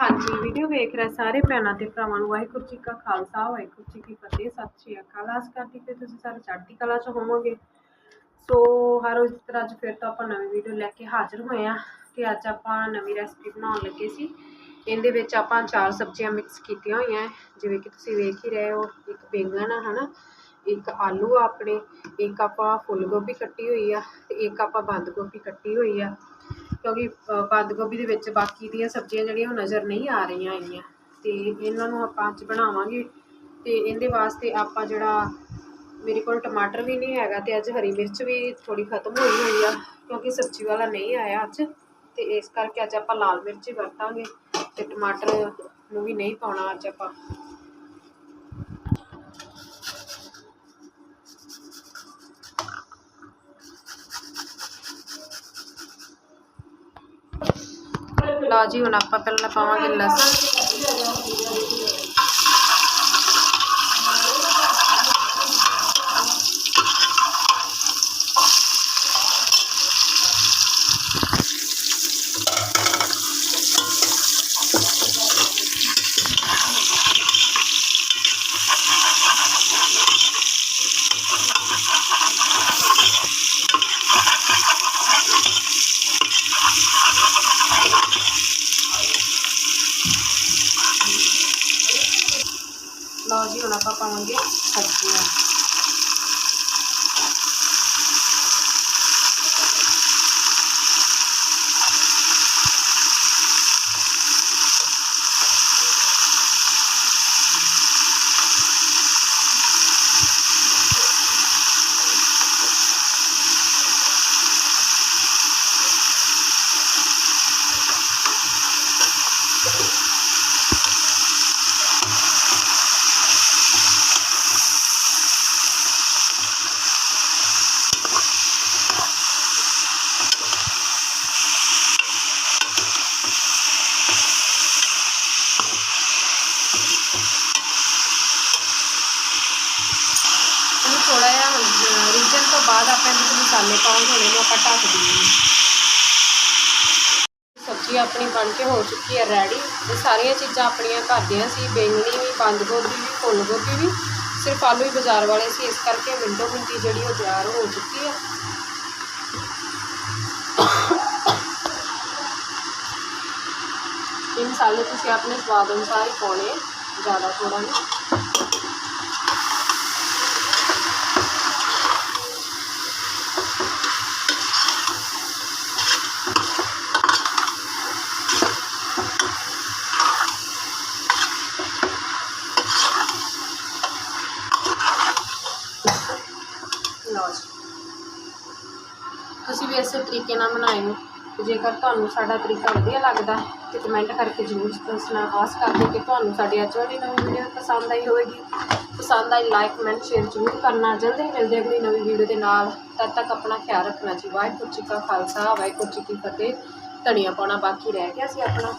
ਹਾਂਜੀ ਵੀਡੀਓ ਵੇਖ ਰਹੇ ਸਾਰੇ ਭੈਣਾਂ ਤੇ ਭਰਾਵਾਂ ਨੂੰ। ਵਾਹਿਗੁਰੂ ਜੀ ਕਾ ਖਾਲਸਾ, ਵਾਹਿਗੁਰੂ ਜੀ ਕੀ ਫਤਿਹ, ਸਤਿ ਸ਼੍ਰੀ ਅਕਾਲ। ਆਸ ਕਰਦੀ ਕਿ ਤੁਸੀਂ ਸਾਰੇ ਚੜ੍ਹਦੀ ਕਲਾ 'ਚ ਹੋਵੋਗੇ। ਸੋ, ਹਰ ਉਸ ਤਰ੍ਹਾਂ ਅੱਜ ਫਿਰ ਤੋਂ ਆਪਾਂ ਨਵੀਂ ਵੀਡੀਓ ਲੈ ਕੇ ਹਾਜ਼ਰ ਹੋਏ ਆ ਤੇ ਅੱਜ ਆਪਾਂ ਨਵੀਂ ਰੈਸਪੀ ਬਣਾਉਣ ਲੱਗੇ ਸੀ। ਇਹਦੇ ਵਿੱਚ ਆਪਾਂ ਚਾਰ ਸਬਜ਼ੀਆਂ ਮਿਕਸ ਕੀਤੀਆਂ ਹੋਈਆਂ ਹੈ। ਜਿਵੇਂ ਕਿ ਤੁਸੀਂ ਵੇਖ ਹੀ ਰਹੇ ਹੋ, ਇੱਕ ਬੈਂਗਣ ਆ, ਹਨਾ? ਇੱਕ ਆਲੂ ਆ ਆਪਣੇ, ਇੱਕ ਆਪਾਂ ਫੁੱਲ ਗੋਭੀ ਕੱਟੀ ਹੋਈ ਆ ਤੇ ਇੱਕ ਆਪਾਂ ਬੰਦ ਗੋਭੀ ਕੱਟੀ ਹੋਈ ਆ। ਕਿਉਂਕਿ ਬੰਦ ਗੋਭੀ ਦੇ ਵਿੱਚ ਬਾਕੀ ਦੀਆਂ ਸਬਜ਼ੀਆਂ ਜਿਹੜੀਆਂ ਉਹ ਨਜ਼ਰ ਨਹੀਂ ਆ ਰਹੀਆਂ ਹੈਗੀਆਂ। ਤੇ ਇਹਨਾਂ ਨੂੰ ਆਪਾਂ ਅੱਜ ਬਣਾਵਾਂਗੇ। ਤੇ ਇਹਦੇ ਵਾਸਤੇ ਆਪਾਂ ਜਿਹੜਾ ਮੇਰੇ ਕੋਲ ਟਮਾਟਰ ਵੀ ਨਹੀਂ ਹੈਗਾ ਤੇ ਅੱਜ ਹਰੀ ਮਿਰਚ ਵੀ ਥੋੜੀ ਖਤਮ ਹੋਈ ਹੋਈ ਆ, ਕਿਉਂਕਿ ਸਬਜ਼ੀ ਵਾਲਾ ਨਹੀਂ ਆਇਆ ਅੱਜ। ਤੇ ਇਸ ਕਰਕੇ ਅੱਜ ਆਪਾਂ ਲਾਲ ਮਿਰਚ ਵਰਤਾਂਗੇ ਤੇ ਟਮਾਟਰ ਨੂੰ ਵੀ ਨਹੀਂ ਪਾਉਣਾ ਅੱਜ ਆਪਾਂ। ਲਓ ਜੀ ਹੁਣ ਆਪਾਂ ਪਹਿਲਾਂ ਪਾਵਾਂਗੇ ਲਸਣ। ਲਓ ਜੀ ਹੁਣ ਆਪਾਂ ਪਾਵਾਂਗੇ ਸਬਜ਼ੀਆਂ ਇਹਨੂੰ ਥੋੜਾ ਜਿਹਾ ਰੀਜਨ ਤੋਂ ਬਾਅਦ ਆਪਾਂ ਇਹਦੇ ਵਿੱਚ ਮਸਾਲੇ ਪਾਉਣ ਇਹਨੂੰ ਆਪਾਂ ਢੱਕ ਦਈਏ। ਸਬਜ਼ੀ ਆਪਣੀ ਬਣ ਕੇ ਹੋ ਚੁੱਕੀ ਹੈ ਰੈਡੀ ਇਹ ਸਾਰੀਆਂ ਚੀਜ਼ਾਂ ਆਪਣੀਆਂ ਘਰ ਦੀਆਂ ਸੀ, ਬੈਂਗਣੀ ਵੀ, ਬੰਦ ਗੋਭੀ ਵੀ, ਫੁੱਲ ਗੋਭੀ ਵੀ। ਸਿਰਫ ਆਲੂ ਹੀ ਬਾਜ਼ਾਰ ਵਾਲੇ ਸੀ, ਇਸ ਕਰਕੇ ਮਿੰਟੋ ਮਿੰਟੀ ਜਿਹੜੀ ਉਹ ਤਿਆਰ ਹੋ ਚੁੱਕੀ ਹੈ। ਇਹ ਮਸਾਲੇ ਤੁਸੀਂ ਆਪਣੇ ਸਵਾਦ ਅਨੁਸਾਰ ਹੀ ਪਾਉਣੇ ਜ਼ਿਆਦਾ ਥੋੜਾ ਨਹੀਂ। ਲਓ ਤੁਸੀਂ ਵੀ ਇਸੇ ਤਰੀਕੇ ਨਾਲ ਬਣਾਇਓ ਤੇ ਜੇਕਰ ਤੁਹਾਨੂੰ ਸਾਡਾ ਤਰੀਕਾ ਵਧੀਆ ਲੱਗਦਾ ਤੇ ਕਮੈਂਟ ਕਰਕੇ ਜ਼ਰੂਰ ਦੱਸਣਾ ਆਸ ਕਰਦੇ ਕਿ ਤੁਹਾਨੂੰ ਸਾਡੀ ਅੱਜ ਵਾਲੀ ਨਵੀਂ ਵੀਡੀਓ ਪਸੰਦ ਆਈ ਹੋਵੇਗੀ। ਪਸੰਦ ਆਈ ਲਾਈਕ ਕਮੈਂਟ ਸ਼ੇਅਰ ਜ਼ਰੂਰ ਕਰਨਾ। ਜਲਦੀ ਮਿਲਦੇ ਹਾਂ ਅਗਲੀ ਨਵੀਂ ਵੀਡੀਓ ਦੇ ਨਾਲ। ਤਦ ਤੱਕ ਆਪਣਾ ਖਿਆਲ ਰੱਖਣਾ ਜੀ। ਵਾਹਿਗੁਰੂ ਜੀ ਕਾ ਖਾਲਸਾ, ਵਾਹਿਗੁਰੂ ਜੀ ਕੀ ਫਤਿਹ। ਧਨੀਆ ਪਾਉਣਾ ਬਾਕੀ ਰਹਿ ਗਿਆ ਸੀ ਆਪਣਾ।